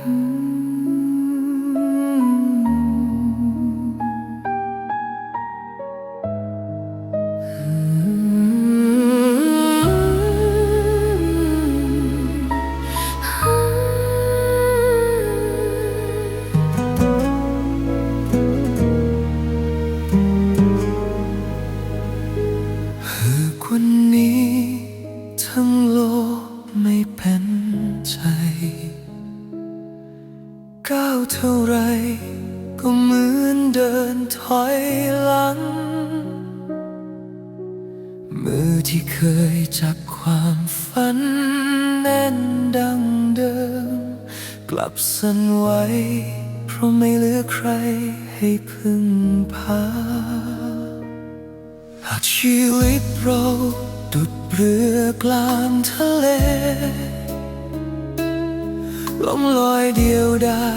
Mm-hmm. เท่าไร ก็เหมือนเดินถอยหลัง มือที่เคยจับความฝันแน่นดังเดิม กลับสั่นไหวเพราะไม่เหลือใครให้พึ่งพาหากชีวิตเราดุดเรือกลางทะเล ลงลอยเดียวได้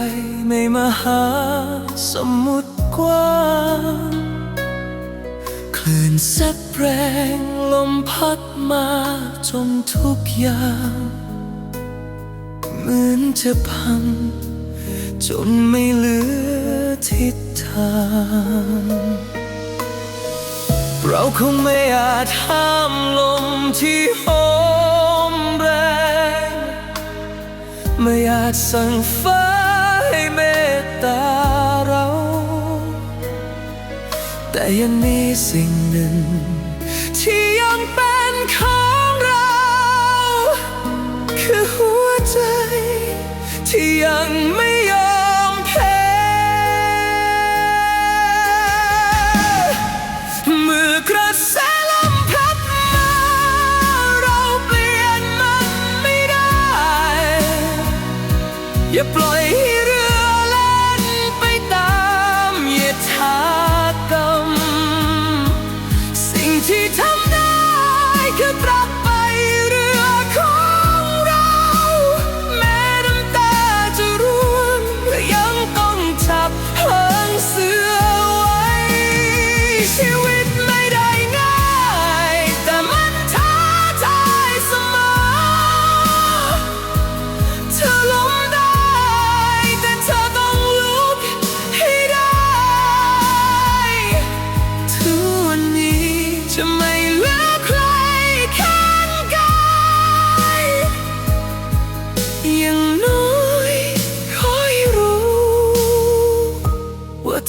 ไม่มาหาสมุทรกว้างคลื่นซัดแรงลมพัดมาจนทุกอย่างเหมือนจะพัง จนไม่เหลือทิศทางเราคงไม่อาจห้ามลมที่โห ไม่อาจสั่งฟ้าให้เมตตาเรา แต่ยังมีสิ่งหนึ่ง อ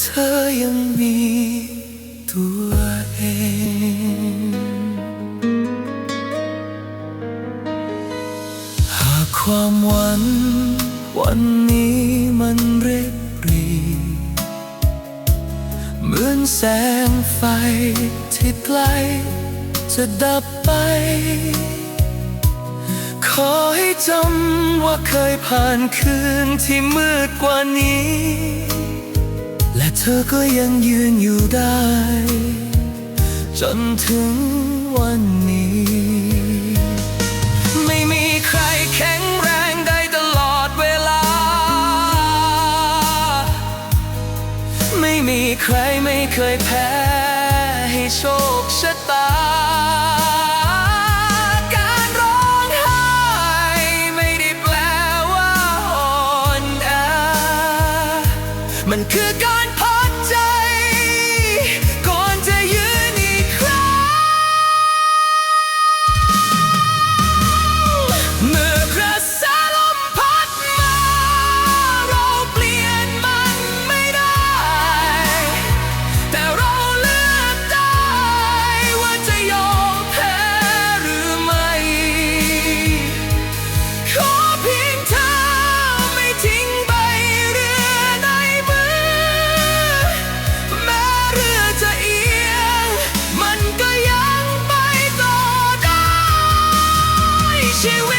เธอยังมีตัวเองหากความหวังวันนี้มันเรียบรีเหมือนแสงไฟที่ใกล้จะดับไป ขอให้จำว่าเคยผ่านคืนที่มืดกว่านี้ เธอก็ยังยืนอยู่ได้ จนถึงวันนี้ ไม่มีใครแข็งแรงได้ตลอดเวลา ไม่มีใครไม่เคยแพ้ให้โชคชะตาการร้องไห้ไม่ได้แปลว่าอ่อนแอมันคือการ ชี